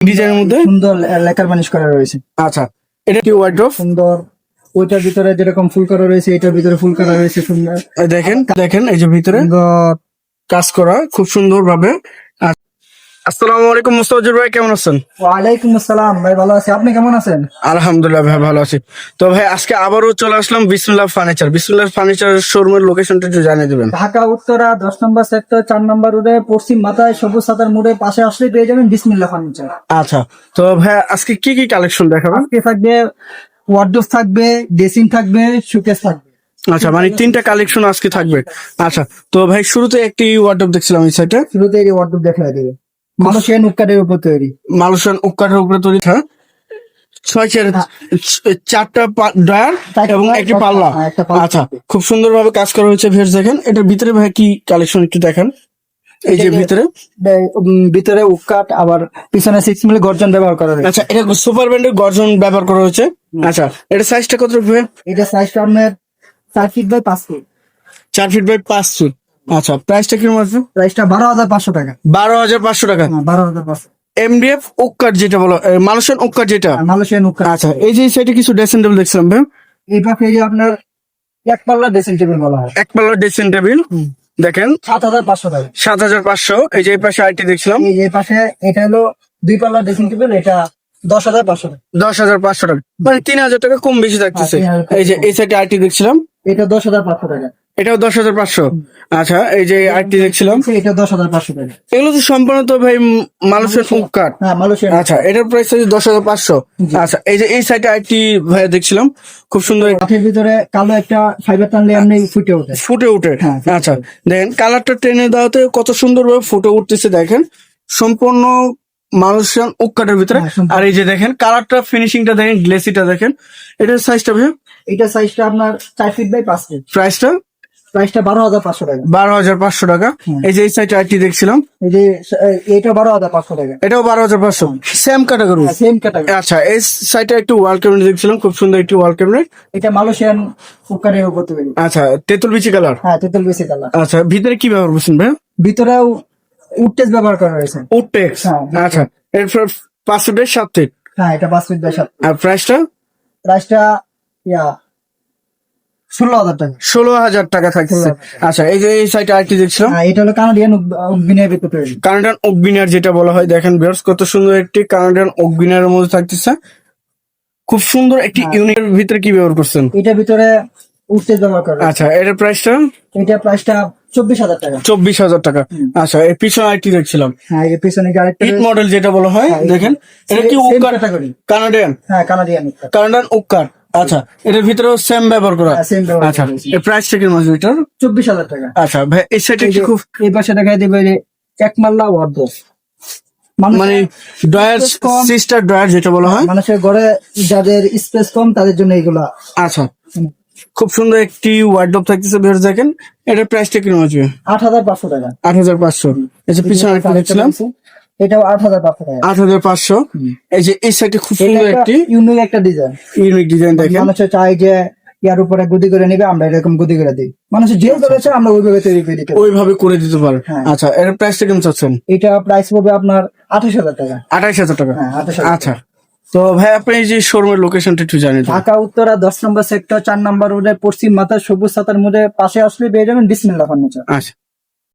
ডিজাইনের মধ্যে? সুন্দর লেকার বানিশ করা রয়েছে। আচ্ছা এটা কি ওয়ার্ড্রপ সুন্দর ওইটার ভিতরে যেরকম ফুল করা রয়েছে এটার ভিতরে ফুল করা রয়েছে সুন্দর। দেখেন দেখেন এই যে ভিতরে কাজ করা খুব সুন্দর ভাবে আসসালামু আলাইকুম মুস্তাফিজুর ভাই কেমন আছেন? ওয়ালাইকুম আসসালাম। ভাই ভালো আছি। আপনি কেমন আছেন? আলহামদুলিল্লাহ ভাই ভালো আছি। তো ভাই আজকে আবারও চলে আসলাম বিসমুল্লাহ ফার্নিচার। বিসমুল্লাহ ফার্নিচার শোরুমের লোকেশনটা একটু জানিয়ে দিবেন। ঢাকা উত্তরা দশ নম্বর সেক্টর চার নম্বর রোডে পশ্চিম মাথায় সবুজ সাতার মোড়ে পাশে আসলে পেয়ে যাবেন বিসমিল্লা ফার্নিচার। আচ্ছা তো ভাই আজকে কি কি কালেকশন দেখাবেন? আজকে থাকবে ওয়ার্ডরোব থাকবে ড্রেসিং থাকবে সুকেস থাকবে। আচ্ছা মানে তিনটা কালেকশন আজকে থাকবে। আচ্ছা তো ভাই শুরুতে একটি ওয়ার্ডরোব দেখছিলাম এই সাইডে শুরুতে এই ওয়ার্ডরোব দেখা দেবে মানুষের নুকাটের উপর তৈরি। মালুসান উক্কাঠের উপরে তৈরি হ্যাঁ? ছয় চার চারটা ড্রয়ার চারটা এবং একটি পাল্লা। হ্যাঁ, আচ্ছা খুব কাজ করা হয়েছে ভেজ দেখেন। এটার ভিতরে ভাই কি কালেকশন একটু দেখেন। এই যে ভিতরে। ভিতরে উকাট আবার পিছনে সিক্স মিলি গর্জন ব্যবহার করা রয়েছে আচ্ছা এটা সুপার ব্যান্ডের গর্জন ব্যবহার করা হয়েছে। আচ্ছা এটা সাইজটা কত রাখবে এটা সাইজটা আপনার চার ফিট বাই পাঁচ ফিট চার ফিট বাই পাঁচ ফিট আচ্ছা প্রাইসটা কীরকম আসবে প্রাইসটা বারো হাজার পাঁচশো টাকা। বারো হাজার পাঁচশো টাকা? হ্যাঁ বারো হাজার পাঁচশো। এমডিএফ উক্কাট যেটা বলো মালুসান উক্কাট যেটা? আর মালয়েশিয়ান উকাট আচ্ছা এই যে সাইডে কিছু ড্রেসিং টেবিল দেখছিলাম ভাই। এই পাশে এই যে আপনার এক পাল্লা ড্রেসিং টেবিল বলা হয়। এক পাল্লার ড্রেসিং টেবিল দেখেন। সাত হাজার পাঁচশো টাকা। সাত হাজার পাঁচশো। এই যে এই পাশে আইটি দেখছিলাম। এই পাশে এটা হলো দুই পাল্লা ড্রেসিং টেবিল এটা দশ হাজার পাঁচশো টাকা। দশ হাজার পাঁচশো টাকা। মানে তিন হাজার টাকা কম বেশি থাকতেছে। হ্যাঁ, 3,000 এই যে এই সাইডে আইটি দেখছিলাম। এটা দশ হাজার পাঁচশো টাকা। এটাও দশ হাজার পাঁচশো? আচ্ছা এই যে আইটি দেখছিলাম। এটা দশ হাজার পাঁচশো টাকা। এগুলো তো সম্পূর্ণ তো ভাই মানুষের কাঠ হ্যাঁ মালয়েশিয়ান। আচ্ছা এটার প্রাইস হচ্ছে দশ হাজার পাঁচশো। আচ্ছা এই যে এই সাইডে আইটি ভাই দেখছিলাম খুব সুন্দর কাঠের ভিতরে কালো একটা ফাইবার টানলে এমনি ফুটে ওঠে। ফুটে উঠে হ্যাঁ, আচ্ছা দেখেন কালারটা টেনে দেওয়াতে কত সুন্দর ভাবে ফুটে উঠতেছে দেখেন। সম্পূর্ণ মানুষের উক্কাটের ভিতরে। হ্যাঁ, আর এই যে দেখেন কালারটা ফিনিশিংটা দেখেন গ্লেসিটা দেখেন। এটার সাইজটা ভাই এটা সাইজটা আপনার চার ফিট বাই পাঁচ ফিট প্রাইসটা প্রাইসটা বারো হাজার পাঁচশো টাকা। বারো হাজার পাঁচশো টাকা। এই যে এই সাইডে আইটি দেখছিলাম। এই যে এটা বারো হাজার পাঁচশো টাকা। এটাও বারো হাজার পাঁচশো। সেম ক্যাটাগরি সেম ক্যাটাগরি আচ্ছা এই সাইডে একটু ওয়াল ক্যাবিনেট দেখছিলাম খুব সুন্দর একটি ওয়াল ক্যাবিনেট এটা মালয়েশিয়ান কুকারের উপর তৈরি আচ্ছা তেঁতুল বিচি কালার হ্যাঁ তেতুল বেশি কালার আচ্ছা ভিতরে কি ব্যবহার করছেন ভাই ভিতরেও উডটেস ব্যবহার করা রয়েছে উডটেক্স হ্যাঁ। আচ্ছা এরপর পাঁচ ফুটের সাত ফিট হ্যাঁ এটা পাঁচ ফিট বাই সাত আর প্রাইসটা প্রাইসটা ইয়া ষোলো হাজার টাকা। ষোলো হাজার টাকা থাকতেছে আচ্ছা এই যে এই আরেকটি দেখছিলাম? হ্যাঁ এটা হলো কানাডিয়ান যেটা বলা হয় দেখেন কত সুন্দর একটি কানাডিয়ান অগবিনারের মধ্যে থাকতেছে। খুব সুন্দর একটি হ্যাঁ। ইউনিটের ভিতরে কি ব্যবহার করছেন? এটার ভিতরে ব্যবহার আচ্ছা এটার প্রাইসটা এটা প্রাইসটা চব্বিশ হাজার টাকা। চব্বিশ হাজার টাকা। আচ্ছা এর পিছনে আইটি দেখছিলাম। হ্যাঁ এর পিছনে আরেকটা মডেল যেটা বলা হয় হ্যাঁ, দেখেন এটা কি উকার। কানাডিয়ান হ্যাঁ কানাডিয়ান কানাডিয়ান উকার আচ্ছা এটার ভিতরেও সেম ব্যবহার করা হ্যাঁ, আচ্ছা। এর প্রাইসটা কি মাঝে এটার? চব্বিশ হাজার টাকা। আচ্ছা ভাই এই সাইডে কি খুব এই পাশে দেখা দেবে এক মাল্লা ওয়ার্ডরোব মানে ড্রয়ার সিস্টার ড্রয়ার যেটা বলা হয়? মানুষের ঘরে যাদের স্পেস কম তাদের জন্য এগুলা আচ্ছা খুব সুন্দর একটি ওয়ার্ডরোব থাকতেছে বের দেখেন। এটার প্রাইসটা কীরকম আসবে আট হাজার পাঁচশো টাকা। আট হাজার পাঁচশো। যে পিছনে দেখছিলাম। এটাও আট হাজার পাঁচশো টাকা। আট হাজার পাঁচশো। এই যে এই সাইডে খুব সুন্দর একটি ইউনিক একটা ডিজাইন ইউনিক ডিজাইন দেখেন। মানুষের চাই যে ইয়ার উপরে গুদি করে নিবে আমরা এরকম গুদি করে দিই। মানুষের যে করেছে আমরা ওইভাবে তৈরি করে দিতে। ওইভাবে করে দিতে পারে। হ্যাঁ। আচ্ছা এর প্রাইসটা কেমন চাচ্ছেন? এটা প্রাইস পড়বে আপনার আঠাশ হাজার টাকা। আঠাইশ হাজার টাকা। হ্যাঁ আঠাশ আচ্ছা। তো ভাই আপনি যে শোরুমের লোকেশনটা একটু জানিয়ে দিন। ঢাকা উত্তরা দশ নম্বর সেক্টর চার নম্বর রোডে পশ্চিম মাথা সবুজ সাতার মধ্যে পাশে আসলে পেয়ে যাবেন বিসমিল্লা ফার্নিচার আচ্ছা।